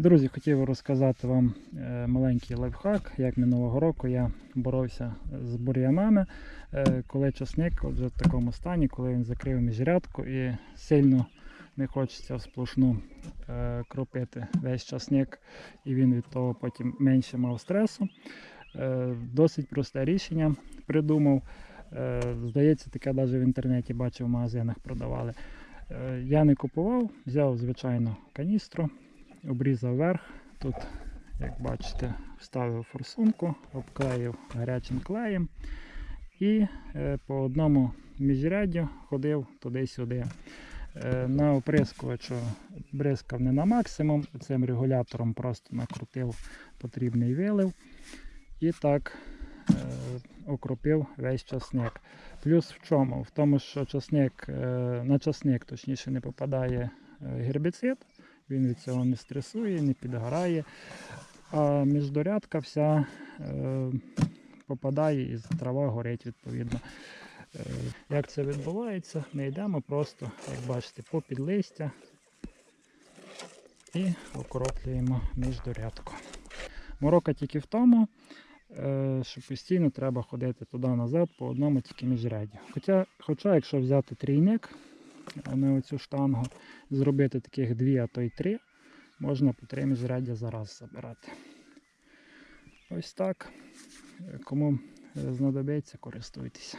Друзі, хотів розказати вам е, маленький лайфхак, як минулого року я боровся з бур'янами, е, коли часник вже в такому стані, коли він закрив міжрядку і сильно не хочеться сплошну е, кропити весь часник, і він від того потім менше мав стресу. Досить просте рішення придумав. Здається, таке навіть в інтернеті бачив, в магазинах продавали. Я не купував, взяв звичайно каністру, обрізав верх. Тут, як бачите, вставив форсунку, обклеїв гарячим клеєм і е, по одному міжряддю ходив туди-сюди. Е, На оприскувачу бризкав не на максимум, цим регулятором просто накрутив потрібний вилив і так е, окропив весь часник. Плюс в чому? В тому, що часник, на часник точніше не попадає гербіцид, він від цього не стресує, не підгорає. А міждорядка вся е, попадає і трава горить відповідно. Е, Як це відбувається? Ми йдемо просто, як бачите, по підлистя і окроплюємо міждорядку. Морока тільки в тому, е, що постійно треба ходити туди-назад по одному тільки міжряді. Хоча, хоча якщо взяти трійник а не оцю штангу, зробити таких дві, а то й три, можна по три міжряддя зараз забирати. Ось так. Кому е, знадобиться, користуйтеся.